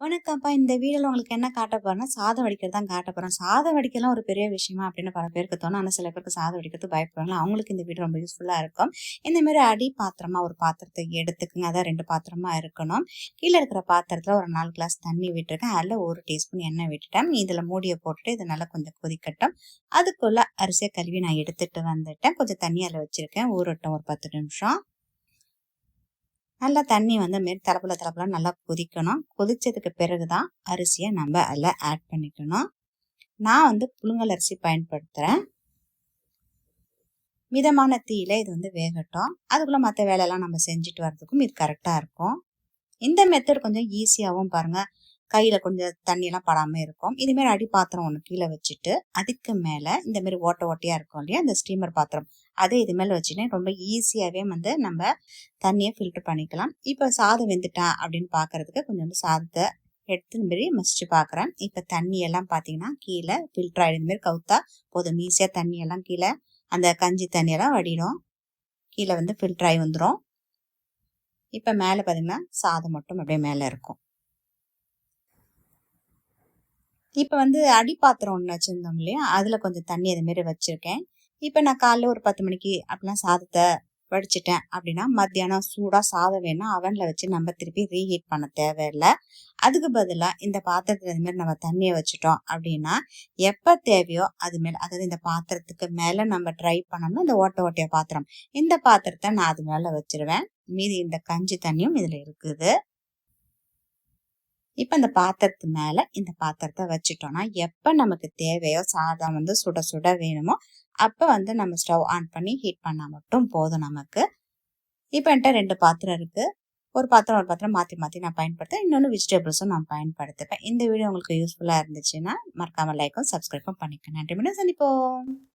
வணக்கம்ப்பா. இந்த வீடியோவில் உங்களுக்கு என்ன காட்ட போறேன்னா சாதம் வடிக்கிறது தான் காட்ட போகிறேன் சாதம் வடிக்கலாம் ஒரு பெரிய விஷயமா அப்படின்னு பல பேருக்கு தோணும். ஆனால் சில பேருக்கு சாதம் வடிக்கிறது பயப்படுவாங்க அவங்களுக்கு இந்த வீடியோ ரொம்ப யூஸ்ஃபுல்லாக இருக்கும். இந்த மாதிரி அடி பாத்திரமா ஒரு பாத்திரத்தை எடுத்துக்கோங்க. அதான் ரெண்டு பாத்திரமா இருக்கணும். கீழே இருக்கிற பாத்திரத்தில் ஒரு நாலு கிளாஸ் தண்ணி விட்டுருக்கேன். அதில் ஒரு டீஸ்பூன் எண்ணெய் விட்டுட்டேன். இதில் மூடியை போட்டுட்டு இது நல்லா கொஞ்சம் கொதிக்கட்டும். அதுக்குள்ள அரிசியை கழுவி நான் எடுத்துட்டு வந்துட்டேன். கொஞ்சம் தண்ணி அதில் வச்சிருக்கேன். ஊறட்டும் ஒரு பத்து நிமிஷம். நல்லா தண்ணி வந்து மாரி தலப்புல தலப்புல நல்லா கொதிக்கணும். கொதிச்சதுக்கு பிறகு தான் அரிசியை நம்ம அதில் ஆட் பண்ணிக்கணும். நான் வந்து புழுங்கல் அரிசி பயன்படுத்துகிறேன் மிதமான தீயில இது வந்து வேகட்டும். அதுக்குள்ளே மற்ற வேலையெல்லாம் நம்ம செஞ்சுட்டு வர்றதுக்கும் இது கரெக்டாக இருக்கும். இந்த மெத்தட் கொஞ்சம் ஈஸியாகவும் பாருங்கள் கையில் கொஞ்சம் தண்ணியெல்லாம் படாமல் இருக்கும். இதுமாரி அடி பாத்திரம் ஒன்று கீழே வச்சுட்டு அதுக்கு மேலே இந்த மாதிரி ஓட்ட ஓட்டையாக இருக்கும் இல்லையா அந்த ஸ்டீமர் பாத்திரம். அதை இது மேலே வச்சுட்டு ரொம்ப ஈஸியாகவே வந்து நம்ம தண்ணியை ஃபில்டர் பண்ணிக்கலாம். இப்போ சாதம் வெந்துட்டான் அப்படின்னு பார்க்கறதுக்கு கொஞ்சம் வந்து சாதத்தை எடுத்து மாரி மசிச்சு பார்க்குறேன் இப்போ தண்ணி எல்லாம் பார்த்தீங்கன்னா கீழே ஃபில்டர் ஆகிடும் இந்த மாதிரி கவுத்தா போதும். ஈஸியாக தண்ணி எல்லாம் கீழே அந்த கஞ்சி தண்ணியெல்லாம் வடிடும் கீழே வந்து ஃபில்டர் ஆகி வந்துடும் இப்போ மேலே பார்த்திங்கன்னா சாதம் மட்டும் அப்படியே மேலே இருக்கும். இப்போ வந்து அடிப்பாத்திரம் ஒன்று வச்சுருந்தோம் இல்லையா? அதில் கொஞ்சம் தண்ணி அதுமாரி வச்சுருக்கேன். இப்போ நான் காலைல ஒரு பத்து மணிக்கு அப்படிலாம் சாதத்தை வடிச்சிட்டேன் அப்படின்னா மத்தியானம் சூடாக சாதம் வேணும் அவனில் வச்சு நம்ம திருப்பி ரீஹீட் பண்ண தேவையில்லை. அதுக்கு பதிலாக இந்த பாத்திரத்தில் இதுமாரி நம்ம தண்ணியை வச்சுட்டோம் அப்படின்னா எப்போ தேவையோ அது மேலே அதாவது இந்த பாத்திரத்துக்கு மேலே நம்ம ட்ரை பண்ணோம்னா இந்த ஓட்ட ஓட்டைய பாத்திரம். இந்த பாத்திரத்தை நான் அது மேலே வச்சிருவேன். மீதி இந்த கஞ்சி தண்ணியும் இதில் இருக்குது. இப்போ இந்த பாத்திரத்து மேலே இந்த பாத்திரத்தை வச்சுட்டோம்னா எப்போ நமக்கு தேவையோ சாதம் வந்து சுட சுட வேணுமோ அப்போ வந்து நம்ம ஸ்டவ் ஆன் பண்ணி ஹீட் பண்ணால் மட்டும் போதும் நமக்கு. இப்போ என்கிட்ட ரெண்டு பாத்திரம் இருக்குது ஒரு பாத்திரம் ஒரு பாத்திரம் மாற்றி மாற்றி நான் பயன்படுத்தேன் இன்னொன்று வெஜிடபிள்ஸும் நான் பயன்படுத்துவேன் இந்த வீடியோ உங்களுக்கு யூஸ்ஃபுல்லாக இருந்துச்சுன்னா மறக்காமல் லைக்கும் சப்ஸ்கிரைப்பும் பண்ணிக்கணும் நன்றி. மீண்டும் சந்திப்போம்.